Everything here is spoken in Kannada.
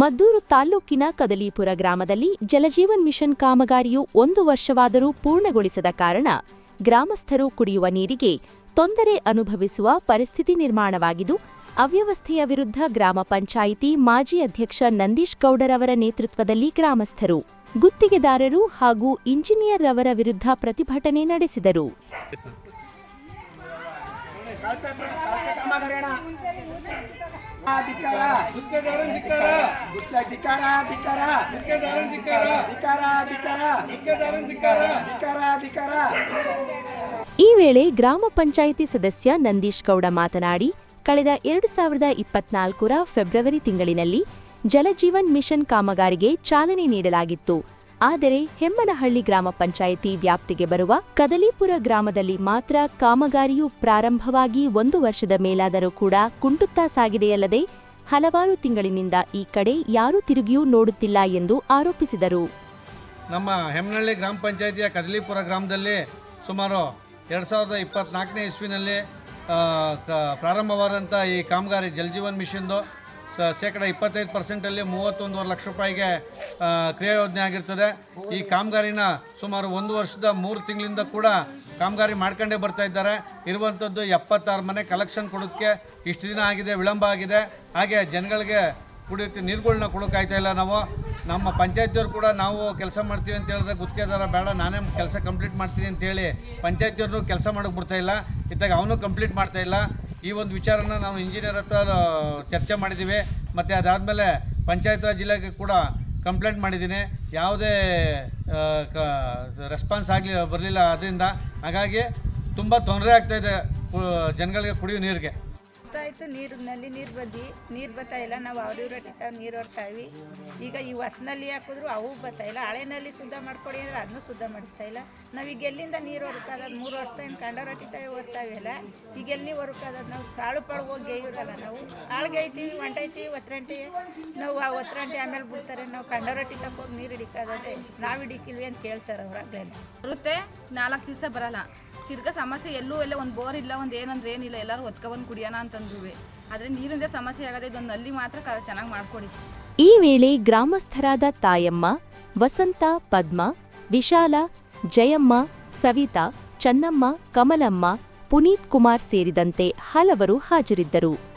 ಮದ್ದೂರು ತಾಲ್ಲೂಕಿನ ಕದಲೀಪುರ ಗ್ರಾಮದಲ್ಲಿ ಜಲಜೀವನ್ ಮಿಷನ್ ಕಾಮಗಾರಿಯು ಒಂದು ವರ್ಷವಾದರೂ ಪೂರ್ಣಗೊಳಿಸದ ಕಾರಣ ಗ್ರಾಮಸ್ಥರು ಕುಡಿಯುವ ನೀರಿಗೆ ತೊಂದರೆ ಅನುಭವಿಸುವ ಪರಿಸ್ಥಿತಿ ನಿರ್ಮಾಣವಾಗಿದ್ದು, ಅವ್ಯವಸ್ಥೆಯ ವಿರುದ್ಧ ಗ್ರಾಮ ಪಂಚಾಯಿತಿ ಮಾಜಿ ಅಧ್ಯಕ್ಷ ನಂದೀಶ್ ಗೌಡರವರ ನೇತೃತ್ವದಲ್ಲಿ ಗ್ರಾಮಸ್ಥರು ಗುತ್ತಿಗೆದಾರರು ಹಾಗೂ ಇಂಜಿನಿಯರ್ ರವರ ವಿರುದ್ಧ ಪ್ರತಿಭಟನೆ ನಡೆಸಿದರು. ಈ ವೇಳೆ ಗ್ರಾಮ ಪಂಚಾಯಿತಿ ಸದಸ್ಯ ನಂದೀಶ್ ಗೌಡ ಮಾತನಾಡಿ, ಕಳೆದ ಎರಡು ಸಾವಿರದ ಇಪ್ಪತ್ನಾಲ್ಕರ ಫೆಬ್ರವರಿ ತಿಂಗಳಿನಲ್ಲಿ ಜಲಜೀವನ್ ಮಿಷನ್ ಕಾಮಗಾರಿಗೆ ಚಾಲನೆ ನೀಡಲಾಗಿತ್ತು. ಆದರೆ ಹೆಮ್ಮನಹಳ್ಳಿ ಗ್ರಾಮ ಪಂಚಾಯಿತಿ ವ್ಯಾಪ್ತಿಗೆ ಬರುವ ಕದಲೀಪುರ ಗ್ರಾಮದಲ್ಲಿ ಮಾತ್ರ ಕಾಮಗಾರಿಯು ಪ್ರಾರಂಭವಾಗಿ ಒಂದು ವರ್ಷದ ಮೇಲಾದರೂ ಕೂಡ ಕುಂಟುತ್ತಾ ಸಾಗಿದೆಯಲ್ಲದೆ ಹಲವಾರು ತಿಂಗಳಿನಿಂದ ಈ ಕಡೆ ಯಾರೂ ತಿರುಗಿಯೂ ನೋಡುತ್ತಿಲ್ಲ ಎಂದು ಆರೋಪಿಸಿದರು. ನಮ್ಮ ಹೆಮ್ಮನಹಳ್ಳಿ ಗ್ರಾಮ ಪಂಚಾಯಿತಿಯ ಕದಲಿಪುರ ಗ್ರಾಮದಲ್ಲಿ ಸುಮಾರು ಎರಡು ಸಾವಿರದ ಇಪ್ಪತ್ನಾಲ್ಕನೇ ಇಸ್ವಿನಲ್ಲಿ ಪ್ರಾರಂಭವಾದಂಥ ಈ ಕಾಮಗಾರಿ ಜಲಜೀವನ್ ಮಿಷನ್ದು ಸ- ಶೇಕಡ ಇಪ್ಪತ್ತೈದು ಪರ್ಸೆಂಟಲ್ಲಿ ಮೂವತ್ತೊಂದುವರೆ ಲಕ್ಷ ರೂಪಾಯಿಗೆ ಕ್ರಿಯಾಯೋಜನೆ ಕ್ರಿಯಾ ಯೋಜನೆ ಆಗಿರ್ತದೆ. ಈ ಕಾಮಗಾರಿನ ಸುಮಾರು ಒಂದು ವರ್ಷದ ಮೂರು ತಿಂಗಳಿಂದ ಕೂಡ ಕಾಮಗಾರಿ ಮಾಡ್ಕೊಂಡೇ ಬರ್ತಾ ಇದ್ದಾರೆ. ಇರುವಂಥದ್ದು ಎಪ್ಪತ್ತಾರು ಮನೆ ಕಲೆಕ್ಷನ್ ಕೊಡೋದಕ್ಕೆ ಇಷ್ಟು ದಿನ ಆಗಿದೆ, ವಿಳಂಬ ಆಗಿದೆ. ಹಾಗೆ ಜನಗಳಿಗೆ ಕುಡಿಯೋಕ್ಕೆ ನೀರುಗಳನ್ನ ಕೊಡೋಕ್ಕಾಯ್ತಾ ಇಲ್ಲ ನಾವು. ನಮ್ಮ ಪಂಚಾಯತಿಯವ್ರು ಕೂಡ ನಾವು ಕೆಲಸ ಮಾಡ್ತೀವಿ ಅಂತ ಹೇಳಿದ್ರೆ ಗುತ್ತಿಗೆದಾರ ಬೇಡ, ನಾನೇ ಕೆಲಸ ಕಂಪ್ಲೀಟ್ ಮಾಡ್ತೀನಿ ಅಂತೇಳಿ ಪಂಚಾಯತಿಯವ್ರನ್ನೂ ಕೆಲಸ ಮಾಡೋಕೆ ಬಿಡ್ತಾ ಇಲ್ಲ. ಇದ್ದಾಗ ಅವನು ಕಂಪ್ಲೀಟ್ ಮಾಡ್ತಾ ಇಲ್ಲ. ಈ ಒಂದು ವಿಚಾರನ ನಾವು ಇಂಜಿನಿಯರ್ ಹತ್ರ ಚರ್ಚೆ ಮಾಡಿದ್ದೀವಿ ಮತ್ತು ಅದಾದಮೇಲೆ ಪಂಚಾಯತ್ ರಾಜ್ ಇಲಾಖೆ ಕೂಡ ಕಂಪ್ಲೇಂಟ್ ಮಾಡಿದ್ದೀನಿ. ಯಾವುದೇ ಕ ರೆಸ್ಪಾನ್ಸ್ ಆಗಲಿ, ಬರಲಿಲ್ಲ. ಅದರಿಂದ ಹಾಗಾಗಿ ತುಂಬ ತೊಂದರೆ ಆಗ್ತಾಯಿದೆ ಜನಗಳಿಗೆ ಕುಡಿಯೋ ನೀರಿಗೆ. ನೀರಿನಲ್ಲಿ ನೀರು ನಲ್ಲಿ ನೀರು ಬರ್ತಾ ಇಲ್ಲ, ನಾವು ಅವ್ರಿವ್ರ ಹಟ್ಟಿತಾವ ನೀರು ಹೊರ್ತಾವಿ. ಈಗ ಈ ಹೊಸ್ನಲ್ಲಿ ಹಾಕಿದ್ರು ಅವು ಬರ್ತಾ ಇಲ್ಲ ಹಳೆನಲ್ಲಿ ಶುದ್ಧ ಮಾಡ್ಕೊಡಿ ಅಂದ್ರೆ ಅದನ್ನು ಶುದ್ಧ ಮಾಡಿಸ್ತಾ ಇಲ್ಲ. ನಾವೀಗ ಎಲ್ಲಿಂದ ನೀರು ಹೊರಕಾದದು ಮೂರು ವರ್ಷದಿಂದ ಕಂಡವ್ರು ಹಟ್ಟಿತಾವೆ ಹೊರ್ತಾವೆಲ್ಲ ಈಗ ಎಲ್ಲಿ ಹೊರಕಾದದು ನಾವು ಸಾಳು ಪಾಳು ಹೋಗಿ ಗೇಯ್ಯೂರಲ್ಲ ನಾವು. ಆಳ್ಗೈತೀವಿ ಒಂಟೈತೀವಿ ಒತ್ತರಂಟಿ ನಾವು ಆ ಒತ್ತರಂಟಿ ಆಮೇಲೆ ಬಿಡ್ತಾರೆ, ನಾವು ಕಂಡವ್ರು ಹಟ್ಟಿ ಹೋಗಿ ನೀರು ಹಿಡಿಕಾದ್ರೆ ನಾವು ಹಿಡಿಕಿಲ್ವಿ ಅಂತ ಕೇಳ್ತಾರೆ ಅವ್ರಾಗ್ಲೇ ಬರುತ್ತೆ? ನಾಲ್ಕು ದಿವಸ ಬರಲ್ಲ. ತಿರ್ಗ ಸಮಸ್ಯೆ ಎಲ್ಲೂ ಎಲ್ಲ ಒಂದು ಬೋರ್ ಇಲ್ಲ, ಒಂದು ಏನಂದ್ರೆ ಏನಿಲ್ಲ, ಎಲ್ಲರೂ ಒತ್ಕೊಬಂದು ಕುಡಿಯೋಣ ಅಂತಂದ್ವಿ ಆದರೆ ನೀರಿಂದ ಸಮಸ್ಯೆ ಆಗದೆ ಇದೊಂದು ನಲ್ಲಿ ಮಾತ್ರ ಚೆನ್ನಾಗಿ ಮಾಡ್ಕೊಡಿ. ಈ ವೇಳೆ ಗ್ರಾಮಸ್ಥರಾದ ತಾಯಮ್ಮ, ವಸಂತ, ಪದ್ಮ, ವಿಶಾಲ, ಜಯಮ್ಮ, ಸವಿತಾ, ಚನ್ನಮ್ಮ, ಕಮಲಮ್ಮ, ಪುನೀತ್ ಕುಮಾರ್ ಸೇರಿದಂತೆ ಹಲವರು ಹಾಜರಿದ್ದರು.